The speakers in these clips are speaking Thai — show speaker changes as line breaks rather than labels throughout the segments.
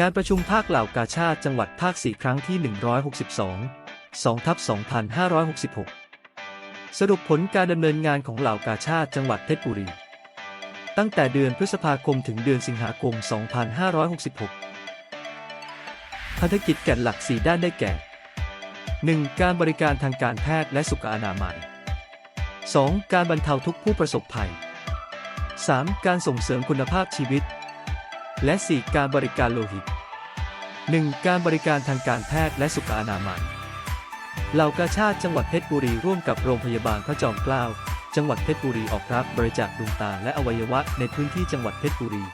งานประชุมภาคเหล่ากาชาติจังหวัดภาค4ครั้งที่ 162 2ทับ2566 สรุปผลการดำเนินงานของเหล่ากาชาติจังหวัดเพชรบุรี ตั้งแต่เดือนพฤษภาคมถึงเดือนสิงหาคม 2566ภารกิจแก่นหลัก 4 ด้านได้แก่ 1. การบริการทางการแพทย์และสุขอนามัย 2. การบรรเทาทุกข์ผู้ประสบภัย 3. การส่งเสริมคุณภาพชีวิต และ 4. การบริการโลหิต 1. การบริการทางการแพทย์และสุขอนามัยเหล่ากาชาติจังหวัดเพชรบุรีร่วมกับโรงพยาบาลพระจอมเกล้าจังหวัดเพชรบุรีออกรับบริจาคดวงตาและอวัยวะในพื้นที่จังหวัดเพชรบุรี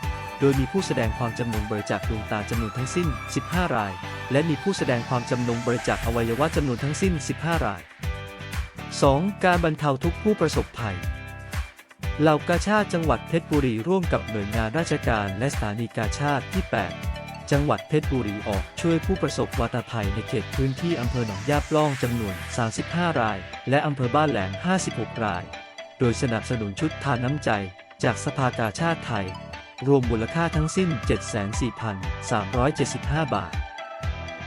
โดยมีผู้แสดงความจำนงบริจาคดวงตาจำนวนทั้งสิ้น 15 ราย และมีผู้แสดงความจำนงบริจาคอวัยวะจำนวนทั้งสิ้น 15 ราย 2. การบรรเทาทุกข์ผู้ประสบภัย เหล่ากาชาติจังหวัดเพชรบุรีร่วมกับหน่วยงานราชการและสถานีกาชาติที่ 8 จังหวัดเพชรบุรีออกช่วยผู้ประสบวาตภัยในเขตพื้นที่อำเภอหนองยาปล่องจำนวน 35 ราย และอำเภอบ้านแหลม 56 ราย โดยสนับสนุนชุดทานน้ำใจ จากสภากาชาติไทย รวมมูลค่าทั้งสิ้น 74,375 บาท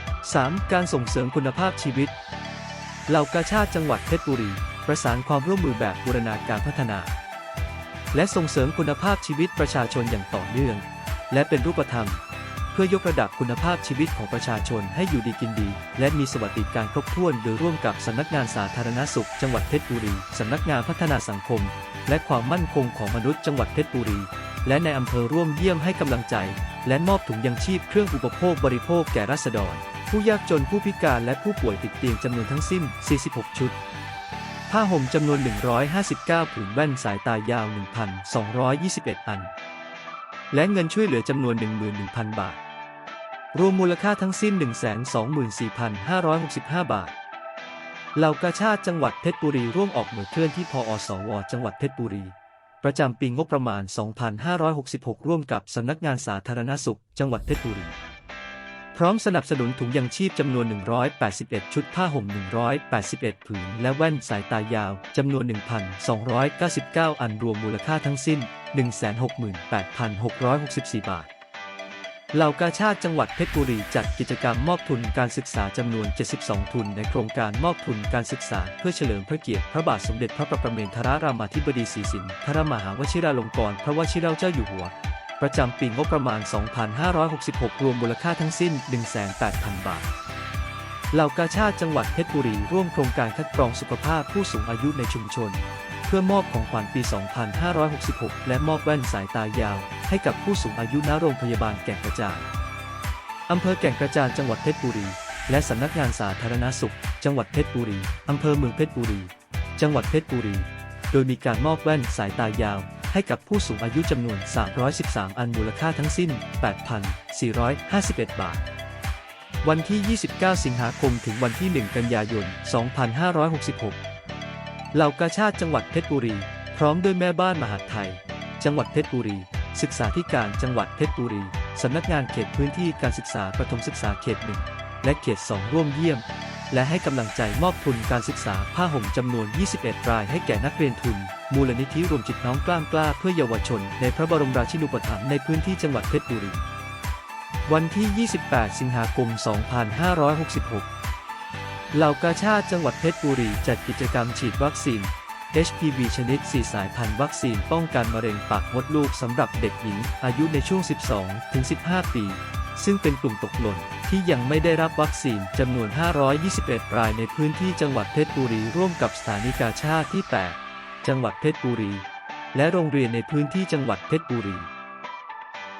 3. การส่งเสริมคุณภาพชีวิต เหล่ากาชาติจังหวัดเพชรบุรี ประสานความร่วมมือแบบบูรณาการพัฒนา และส่งเสริมคุณภาพชีวิตประชาชนอย่างต่อเนื่อง และเป็นรูปธรรม เพื่อยกระดับคุณภาพชีวิตของประชาชนให้อยู่ดีกินดี และมีสวัสดิการครบถ้วนโดยร่วมกับสำนักงานสาธารณสุข จังหวัดเพชรบุรีสำนักงานพัฒนาสังคม และความมั่นคงของมนุษย์จังหวัดเพชรบุรี และในอำเภอร่วมเยี่ยมให้กำลังใจ และมอบถุงยังชีพเครื่องอุปโภคบริโภคแก่ราษฎร ผู้ยากจนผู้พิการและผู้ป่วยติดเตียงจำนวนทั้งสิ้น 46 ชุด ผ้าห่มจำนวน 159ผืนแว่นสายตายาว 1,221 อัน และเงินช่วยเหลือจำนวน 11,000 บาท รวมมูลค่าทั้งสิ้น 124,565 บาท เหล่ากาชาติจังหวัดเพชรบุรีร่วมออกหน่วยเคลื่อนที่พอสว จังหวัดเพชรบุรี ประจำปีงบประมาณ 2566 ร่วมกับสำนักงานสาธารณสุข จังหวัดเพชรบุรี พร้อมสนับสนุนถุงยังชีพจำนวน 181 ชุดผ้าห่ม 181 ผืน และแว่นสายตายาวจำนวน 1,299 อันรวมมูลค่าทั้งสิ้น 168,664 บาท เหล่ากาชาติจังหวัดเพชรบุรีจัดกิจกรรมมอบทุนการศึกษาจำนวน 72 ทุน ในโครงการมอบทุนการศึกษา เพื่อเฉลิมพระเกียรติพระบาทสมเด็จพระประเมนทรรามาธิบดีศรีสินทรมหาวชิราลงกรณ์พระวชิรเจ้าอยู่หัว ประจำปีงบประมาณ 2566 รวมมูลค่าทั้งสิ้น 1,800,000 บาท เหล่ากาชาติจังหวัดเพชรบุรีร่วมโครงการคัดกรองสุขภาพผู้สูงอายุในชุมชน เพื่อมอบของขวัญปี 2566 และมอบแว่นสายตายาว ให้กับผู้สูงอายุณโรงพยาบาลแก่งกระจานอำเภอแก่งกระจานจังหวัดเพชรบุรี และสำนักงานสาธารณสุข จังหวัดเพชรบุรีอำเภอเมืองเพชรบุรี จังหวัดเพชรบุรี โดยมีการมอบแว่นสายตายาว ให้กับผู้สูงอายุจำนวน 313 อันมูลค่าทั้งสิ้น 8,451 บาท วันที่ 29 สิงหาคมถึงวันที่ 1 กันยายน 2566 เหล่ากาชาติจังหวัดเพชรบุรี พร้อมด้วยแม่บ้านมหาดไทย จังหวัดเพชรบุรี ศึกษาธิการจังหวัดเพชรบุรี สำนักงานเขตพื้นที่การศึกษาประถมศึกษาเขต1และเขต 2 ร่วมเยี่ยม และให้กำลังใจมอบทุนการศึกษาผ้าห่มจำนวน 21 รายให้แก่นักเรียนทุน มูลนิธิรวมจิตน้องกล้ามกล้าเพื่อเยาวชน ในพระบรมราชินูปถัมภ์ในพื้นที่จังหวัดเพชรบุรี วันที่ 28 สิงหาคม 2566 เหล่ากาชาติจังหวัดเพชรบุรีจัดกิจกรรมฉีดวัคซีน HPV ชนิด 4 สายพันธุ์วัคซีนป้องกันมะเร็งปากมดลูกสำหรับเด็กหญิง อายุในช่วง 12 ถึง 15 ปี ซึ่งเป็นกลุ่มตกหล่น ที่ยังไม่ได้รับวัคซีนจำนวน 521 รายในพื้นที่จังหวัดเพชรบุรีร่วมกับสถานีกาชาติที่ 8 จังหวัดเพชรบุรี และโรงเรียนในพื้นที่จังหวัดเพชรบุรี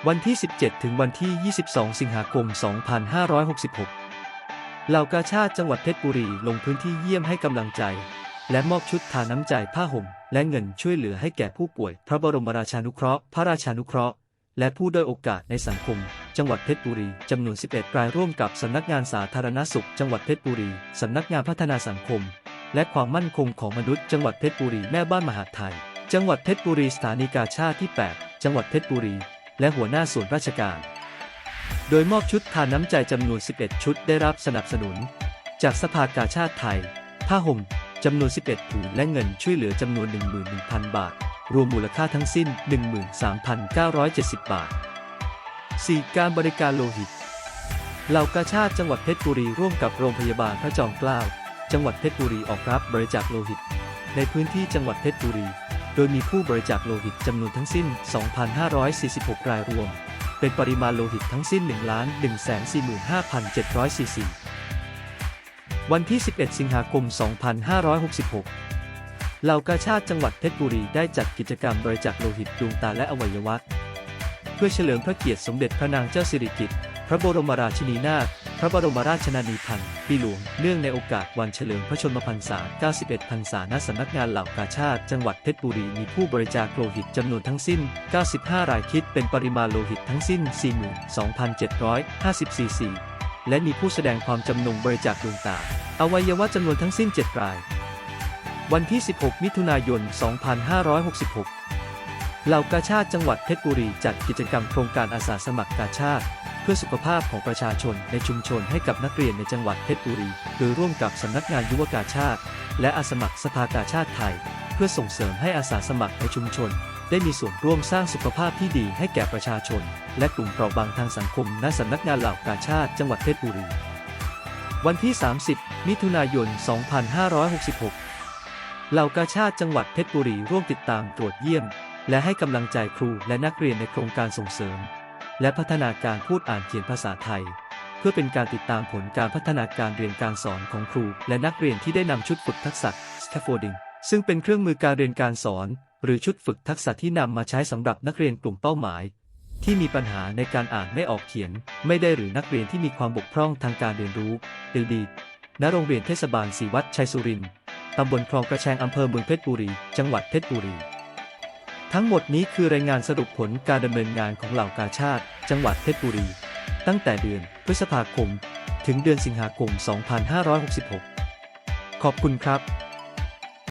วันที่ 17 ถึงวันที่ 22 สิงหาคม 2566 เหล่ากาชาติจังหวัดเพชรบุรีลงพื้นที่เยี่ยมให้กำลังใจ และมอบชุดทาน้ำใจผ้าห่ม และเงินช่วยเหลือให้แก่ผู้ป่วย พระบรมราชานุเคราะห์ พระราชานุเคราะห์ และผู้ด้อยโอกาสในสังคม จังหวัดเพชรบุรีจำนวน 11 รายร่วมกับสำนักงานสาธารณสุข จังหวัดเพชรบุรีสำนักงานพัฒนาสังคม และความมั่นคงของมนุษย์ จังหวัดเพชรบุรีแม่บ้านมหาดไทย จังหวัดเพชรบุรีสถานีกาชาติที่ 8 จังหวัดเพชรบุรี และหัวหน้าส่วนราชการ โดยมอบชุดทานน้ำใจจำนวน 11 ชุดได้รับสนับสนุน จากสภากาชาติไทย ผ้าห่มจำนวน 11ผืนและเงินช่วยเหลือจำนวน 11,000 บาท รวมมูลค่าทั้งสิ้น 13,970 บาท 4. การบริการโลหิต เหล่ากาชาติจังหวัดเพชรบุรีร่วมกับโรงพยาบาลพระจอมเกล้า จังหวัดเพชรบุรีออกรับบริจาคโลหิต ในพื้นที่จังหวัดเพชรบุรี โดยมีผู้บริจาคโลหิตจำนวนทั้งสิ้น 2,546 รายรวม เป็นปริมาณโลหิตทั้งสิ้น 1 145,700ซีซีวันที่ 11 สิงหาคม 2566 เหล่ากาชาติจังหวัดเพชรบุรีได้จัดกิจกรรมบริจาคโลหิตดวงตาและอวัยวะ เพื่อเฉลิมพระเกียรติสมเด็จพระนางเจ้าสิริกิติ์พระบรมราชินีนาถพระบรมราชชนนีพันธ์ปีหลวง เนื่องในโอกาสวันเฉลิมพระชนมพรรษา 91 พรรษาณสำนักงานเหล่ากาชาติ จังหวัดเพชรบุรี มีผู้บริจาคโลหิตจำนวนทั้งสิ้น 95 รายคิดเป็นปริมาณโลหิตทั้งสิ้น 42,750ซีซีและมีผู้แสดงความจำนงบริจาคดวงตา อวัยวะจำนวนทั้งสิ้น 7 ราย วันที่ 16 มิถุนายน 2566 เหล่ากาชาติจังหวัดเพชรบุรีจัดกิจกรรมโครงการอาสาสมัครกาชาติ เพื่อสุขภาพของประชาชนในชุมชนให้กับนักเรียนในจังหวัดเพชรบุรี โดยร่วมกับสำนักงานยุวกาชาติ และอาสาสมัครสภากาชาติไทย เพื่อส่งเสริมให้อาสาสมัครในชุมชน ได้มีส่วนร่วมสร้างสุขภาพที่ดีให้แก่ประชาชน และกลุ่มเปราะบางทางสังคมณสำนักงานเหล่ากาชาติจังหวัดเพชรบุรี วันที่ 30 มิถุนายน 2566 เหล่ากาชาติจังหวัดเพชรบุรีร่วมติดตามตรวจเยี่ยม และให้กำลังใจครูและนักเรียนในโครงการส่งเสริม และพัฒนาการพูดอ่านเขียนภาษาไทย เพื่อเป็นการติดตามผลการพัฒนาการเรียนการสอนของครู และนักเรียนที่ได้นำชุดฝึกทักษะ scaffolding ซึ่งเป็นเครื่องมือการเรียนการสอน หรือชุดฝึกทักษะที่นำมาใช้สำหรับนักเรียนกลุ่มเป้าหมาย ที่มีปัญหาในการอ่านไม่ออกเขียน ไม่ได้หรือนักเรียนที่มีความบกพร่องทางการเรียนรู้ LD ณโรงเรียนเทศบาลศรีวัดชัยสุรินทร์ ตำบลคลองกระแชงอำเภอเมืองเพชรบุรี จังหวัดเพชรบุรี ทั้งหมดนี้คือรายงานสรุปผลการดำเนินงานของเหล่ากาชาติ จังหวัดเพชรบุรี ตั้งแต่เดือนพฤษภาคม ถึงเดือนสิงหาคม 2566 ขอบคุณครับ